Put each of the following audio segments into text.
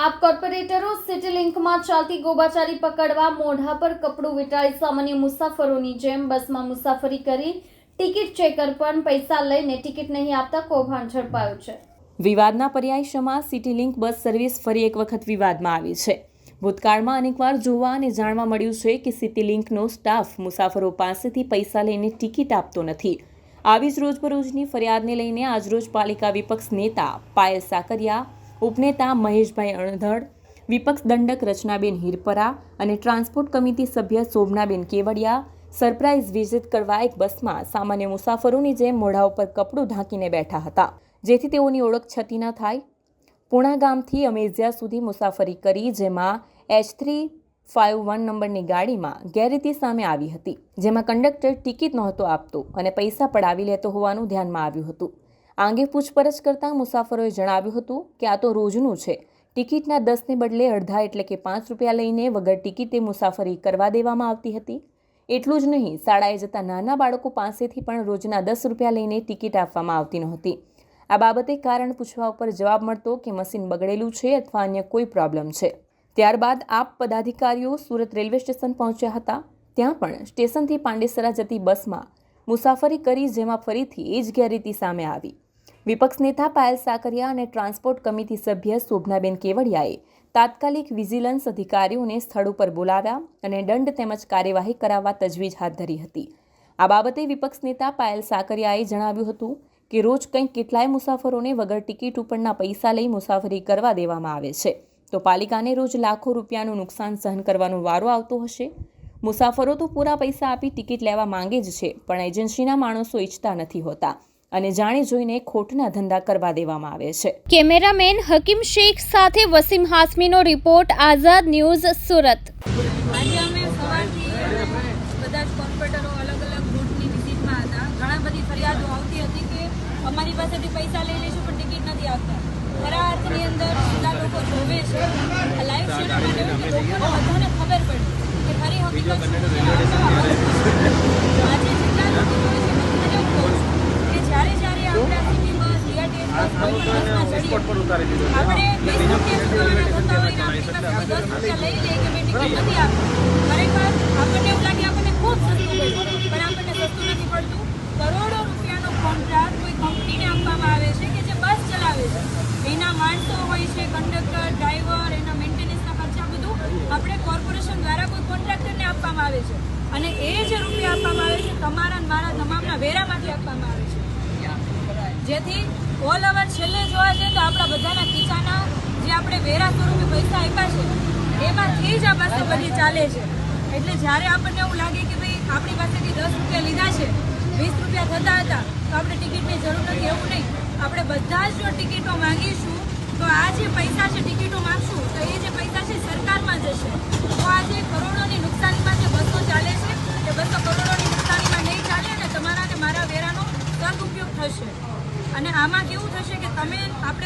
આપ કોર્પોરેટરો સિટી લિંકમાં ચાલતી ગોબાચારી પકડવા મોઢા પર કપડું વીંટાળી સામાન્ય મુસાફરોની જેમ બસમાં મુસાફરી કરી ટિકિટ ચેકર પણ પૈસા લઈને ટિકિટ નહીં આપતા કૌભાંડ ઝડપાયું છે. વિવાદના પર્યાય સમા સિટી લિંક બસ સર્વિસ ફરી એક વખત વિવાદમાં આવી છે. ભૂતકાળમાં અનેકવાર જોવા અને જાણવા મળ્યું છે કે સિટી લિંકનો સ્ટાફ મુસાફરો પાસેથી પૈસા લઈને ટિકિટ આપતો નથી. આવી જ રોજબરોજની ફરિયાદને લઈને આજરોજ પાલિકા વિપક્ષ નેતા પાયલ સાકરિયા ઉપનેતા મહેશભાઈ અણધડ, વિપક્ષ દંડક રચનાબેન હિરપરા અને ટ્રાન્સપોર્ટ કમિટી સભ્ય શોભનાબેન કેવડિયા સરપ્રાઇઝ વિઝિટ કરવા એક બસમાં સામાન્ય મુસાફરોની જેમ મોઢા ઉપર કપડું ઢાંકીને બેઠા હતા, જેથી તેઓની ઓળખ છતી ન થાય. પૂણા ગામથી અમેઝિયા સુધી મુસાફરી કરી, જેમાં એચ થ્રી ફાઇવ વન નંબરની ગાડીમાં ગેરરીતિ સામે આવી હતી, જેમાં કંડક્ટર ટિકિટ નહોતો આપતો અને પૈસા પડાવી લેતો હોવાનું ધ્યાનમાં આવ્યું હતું. આ અંગે પૂછપરછ કરતાં મુસાફરોએ જણાવ્યું હતું કે આ તો રોજનું છે. ટિકિટના દસને બદલે અડધા એટલે કે પાંચ રૂપિયા લઈને વગર ટિકિટે મુસાફરી કરવા દેવામાં આવતી હતી. એટલું જ નહીં, શાળાએ જતા નાના બાળકો પાસેથી પણ રોજના દસ રૂપિયા લઈને ટિકિટ આપવામાં આવતી નહોતી. આ બાબતે કારણ પૂછવા ઉપર જવાબ મળતો કે મશીન બગડેલું છે અથવા અન્ય કોઈ પ્રોબ્લેમ છે. ત્યારબાદ આપ પદાધિકારીઓ સુરત રેલવે સ્ટેશન પહોંચ્યા હતા. ત્યાં પણ સ્ટેશનથી પાંડેસરા જતી બસમાં મુસાફરી કરી જેમાં ફરીથી એ જ ગેરરીતિ સામે આવી. વિપક્ષ નેતા પાયલ સાકરિયા અને ટ્રાન્સપોર્ટ કમિટી સભ્ય શોભનાબેન કેવડિયાએ તાત્કાલિક વિજિલન્સ અધિકારીઓને સ્થળ ઉપર બોલાવ્યા અને દંડ તેમજ કાર્યવાહી કરાવવા તજવીજ હાથ ધરી હતી. આ બાબતે વિપક્ષ નેતા પાયલ સાકરિયાએ જણાવ્યું હતું કે રોજ કંઈક કેટલાય મુસાફરોને વગર ટિકિટ ઉપરના પૈસા લઈ મુસાફરી કરવા દેવામાં આવે છે. તો પાલિકાને રોજ લાખો રૂપિયાનું નુકસાન સહન કરવાનો વારો આવતો હશે. મુસાફરો તો પૂરા પૈસા આપી ટિકિટ લેવા માંગે જ છે પણ એજન્સીના માણસો ઈચ્છતા નથી હોતા અને જાણી જોઈને ખોટના ધંધા કરવા દેવામાં આવે છે. કેમેરામેન હકીમ શેખ સાથે વસીમ હાસમીનો રિપોર્ટ આઝાદ ન્યૂઝ સુરત. આજે અમે સવારથી બધા જ કોર્પોરેટરો અલગ અલગ રૂટની વિઝિટમાં હતા. ઘણા બધી ફરિયાદો આવતી હતી કે અમારી પાસેથી પૈસા લઈ લઈશું પણ ટિકિટ નથી આપતા ખરા અર્થની અંદર જેટલા લોકો જોવે છે. લાઈવ શેર માટે એવું કે લોકોને બધાને ખબર પડે કે ખરી હકીકત શું છે. આજે જેટલા લોકો જોવે છે બધાને એવું કહું છું કે જ્યારે જ્યારે આપણે આ સિટી બસ DRTS બસ કોઈ પણ બસમાં ચડીએ. આપણે વીસ રૂપિયા ચૂકવવાના થતા હોય ને આપણી પાસે દસ રૂપિયા લઈ લે કે ટિકિટ નથી આપી એવું લાગે આપણને ખૂબ સસ્તું પણ આપણને નથી પડતું. કરોડો રૂપિયાનો કોન્ટ્રાક્ટ કોઈ કંપનીને આપવામાં આવે છે કે જે બસ ચલાવે છે. એના માણસો હોય છે કંડક્ટર ડ્રાઈવર એના મેન્ટેનન્સના ખર્ચા બધું આપણે કોર્પોરેશન દ્વારા કોઈ કોન્ટ્રાક્ટરને આપવામાં છે. અને એ જે રૂપિયા આપવામાં આવે છે, તમારા મારા તમામના વેરામાંથી આપવામાં આવે છે. જેથી ઓલ ઓવર છેલ્લે જોવા જઈએ તો આપણા બધાના ખીચાના જે આપણે વેરા સ્વરૂપે પૈસા આપ્યા છે, એમાંથી જ આ પાસે બધી ચાલે છે. એટલે જ્યારે આપણને એવું લાગે કે ભાઈ આપણી પાસેથી દસ રૂપિયા લીધા છે, વીસ રૂપિયા થતા હતા, તો આપણે ટિકિટની જરૂર નથી, એવું નહીં. આપણે બધા જ જો ટિકિટો માંગીશું, તો આ જે પૈસા છે ટિકિટો માંગશું, તો એ જે પૈસા છે સરકારમાં જશે તો આ જે કરોડોની નુકસાનીમાં જે બસો ચાલે છે એ બસો કરોડોની નુકસાનીમાં નહીં ચાલે અને તમારા અને મારા વેરાનો સદુપયોગ થશે અને આમાં કેવું થશે કે તમે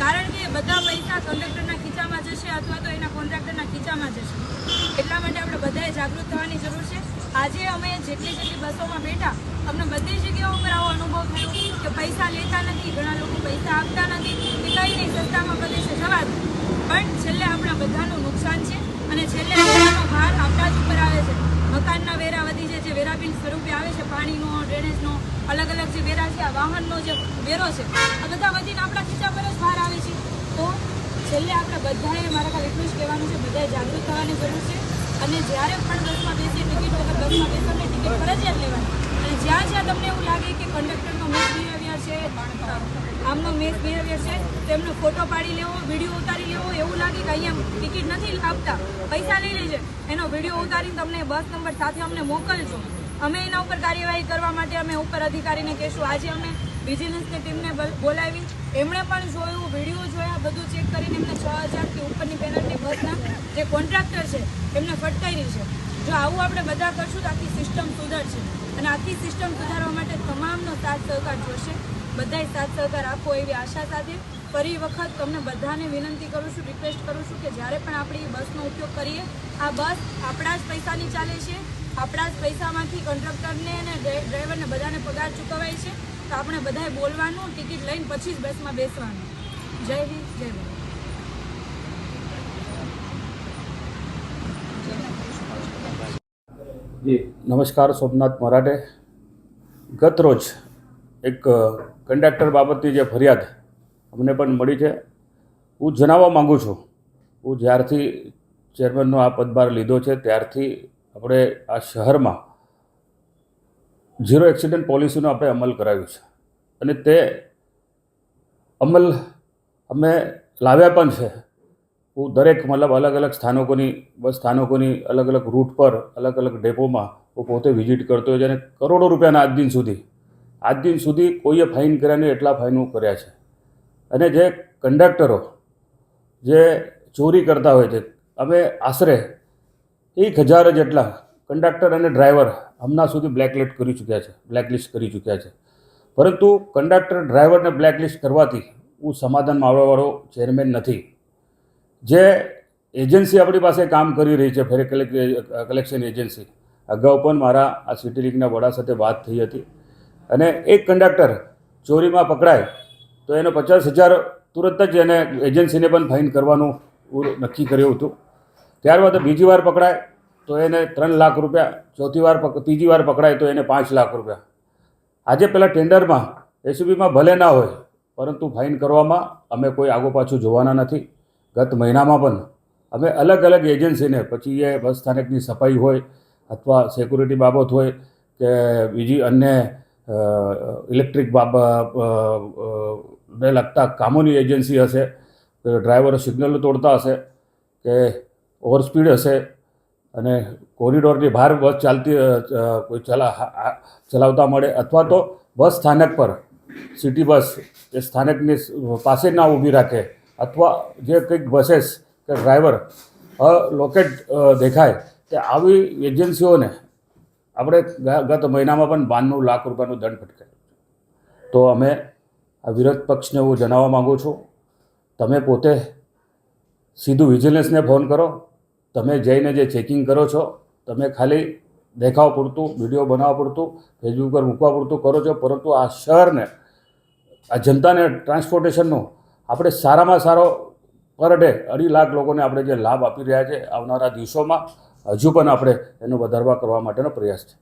કારણ કે બધા પૈસા કંડક્ટરના ખીચામાં જશે અથવા તો એના કોન્ટ્રાક્ટરના ખીચામાં જશે. એટલા માટે આપણે બધાએ જાગૃત થવાની જરૂર છે. આજે અમે જેટલી જેટલી બસોમાં બેઠા, અમને બધી જગ્યાઓ પર આવો અનુભવ થયો કે પૈસા લેતા નથી, ઘણા લોકો પૈસા આપતા નથી, કે કંઈ નહીં, સસ્તામાં પ્રદેશે જવા દો. પણ છેલ્લે આપણા બધાનું નુકસાન છે અને છેલ્લે વેરાનો ભાર આપણા જ ઉપર આવે છે. મકાનના જે સ્વરૂપે આવે છે, પાણીનો ડ્રેનેજનો અલગ અલગ જે વેરા છે, આ વાહનનો જે વેરો છે, આ બધા વધીને આપણા ખીચા પર જ ભાર આવે છે. તો છેલ્લે આપણે બધાએ મારા ખાલી એટલું જ કહેવાનું છે, બધાએ જાગૃત થવાની જરૂર છે. અને જ્યારે પણ બસમાં બેસીએ, ટિકિટ વગર બસમાં બેસો ટિકિટ ફરજિયાત લેવાની. અને જ્યાં જ્યાં તમને એવું લાગે કે કંડક્ટરનો મિસબિહેવિયર છે, આમનો મિસબિહેવિયર છે. તેમનો ફોટો પાડી લેવો વીડિયો ઉતારી લેવો, એવું લાગે કે અહીંયા ટિકિટ નથી આપતા. પૈસા લઈ લેજે. એનો વીડિયો ઉતારીને તમને બસ નંબર સાથે અમને મોકલજો. અમે એના ઉપર કાર્યવાહી કરવા માટે અમે ઉપર અધિકારીને કહેશું. આજે અમે વિજિલન્સની ટીમને બોલાવી. એમણે પણ જોયું વીડિયો જોયા, બધું ચેક કરીને એમને છ હજારથી ઉપરની પેનલ્ટી બસના જે કોન્ટ્રાક્ટર છે, એમને ફટકારી છે. જો આવું આપણે બધા કરશું તો આખી સિસ્ટમ સુધરશે. અને આખી સિસ્ટમ સુધારવા માટે તમામનો સાથ સહકાર જોશે. બધાય સાથ સહકાર આપો એવી આશા સાથે. ફરી વખત તમને બધાને વિનંતી કરું છું રિક્વેસ્ટ કરું છું કે જ્યારે પણ આપણે એ બસનો ઉપયોગ કરીએ, આ બસ આપણા જ પૈસાની ચાલે છે. આપણા જ પૈસામાંથી કંડક્ટરને અને ડ્રાઈવરને બધાને પગાર ચૂકવાય છે. તો આપણે બધાએ બોલવાનું, ટિકિટ લઈને પછી જ બસમાં બેસવાનું. જય હિન્દ, જય ભારત. નમસ્કાર, સોમનાથ મરાઠે. ગત રોજ એક કંડક્ટર બાબતની જે ફરિયાદ અમને પણ મળી છે. હું જણાવવા માગું છું. હું જ્યારથી ચેરમેનનો આ પદભાર લીધો છે, ત્યારથી આપણે આ શહેરમાં ઝીરો એક્સિડન્ટ પોલિસીનો આપણે અમલ કરાવ્યું છે. અને તે અમલ અમે લાવ્યા પણ છે. હું દરેક મતલબ અલગ અલગ સ્થાનકોની, બસ સ્થાનકોની અલગ અલગ રૂટ પર, અલગ અલગ ડેપોમાં હું પોતે વિઝિટ કરતો હોય છે અને કરોડો રૂપિયાના આજ દિન સુધી, આજ દિન સુધી કોઈએ ફાઇન કર્યા નહીં એટલા ફાઇન હું કર્યા છે. અને જે કંડક્ટરો જે ચોરી કરતા હોય છે, અમે આશરે એક હજાર જેટલા કંડક્ટર અને ડ્રાઈવર હમણાં સુધી બ્લેકલિસ્ટ કરી ચૂક્યા છે બ્લેકલિસ્ટ કરી ચૂક્યા છે. પરંતુ કંડક્ટર ડ્રાઈવરને બ્લેકલિસ્ટ કરવાથી હું સમાધાનમાં આવવાવાળો ચેરમેન નથી. જે એજન્સી આપણી પાસે કામ કરી રહી છે, ફેર કલેક્શન એજન્સી. અગાઉ પણ મારા આ સિટી લીગના વડા સાથે વાત થઈ હતી. અને એક કંડક્ટર ચોરીમાં પકડાય, તો એનો પચાસ હજાર તુરંત જ એને એજન્સીને પણ ફાઇન કરવાનું નક્કી કર્યું હતું. ત્યારબાદ બીજી વાર પકડાય, તો એને ત્રણ લાખ રૂપિયા, ચોથી વાર ત્રીજી વાર પકડાય, તો એને પાંચ લાખ રૂપિયા. આજે પેલા ટેન્ડરમાં એસયુબીમાં ભલે ના હોય, પરંતુ ફાઇન કરવામાં અમે કોઈ આગો પાછું જોવાના નથી. ગત મહિનામાં પણ અમે અલગ અલગ એજન્સીને, પછી એ બસ સ્થાનકની સફાઈ હોય અથવા સિક્યુરિટી બાબત હોય કે બીજી અન્ય ઇલેક્ટ્રિક ને લગતા કામોની એજન્સી હશે ડ્રાઈવરો સિગ્નલ તોડતા હશે કે ઓવર સ્પીડ હશે અને કોરિડોરની બહાર બસ ચાલતી કોઈ ચલા ચલાવતા મળે અથવા તો બસ સ્થાનક પર, સિટી બસ એ સ્થાનકની પાસે ના ઊભી રાખે અથવા જે કંઈક બસેસ કે ડ્રાઈવર લોકેટ દેખાય તે આવી એજન્સીઓને આપણે ગત મહિનામાં પણ બાણું લાખ રૂપિયાનું દંડ ફટકાર્યું તો અમે આ વિરોધ પક્ષને હું જણાવવા માગું છું, તમે પોતે સીધું વિજિલન્સને ફોન કરો, તમે જઈને જે ચેકિંગ કરો છો, તમે ખાલી દેખાવ પૂરતું વીડિયો બનાવવા પૂરતું ફેસબુક પર મૂકવા પૂરતું કરો છો, પરંતુ આ શહેરને, આ જનતાને ટ્રાન્સપોર્ટેશનનો આપણે સારામાં સારો પર ડે અઢી લાખ લોકોને આપણે જે લાભ આપી રહ્યા છે આવનારા દિવસોમાં, હજુ પણ આપણે એનો વધારવા કરવા માટેનો પ્રયાસ છે.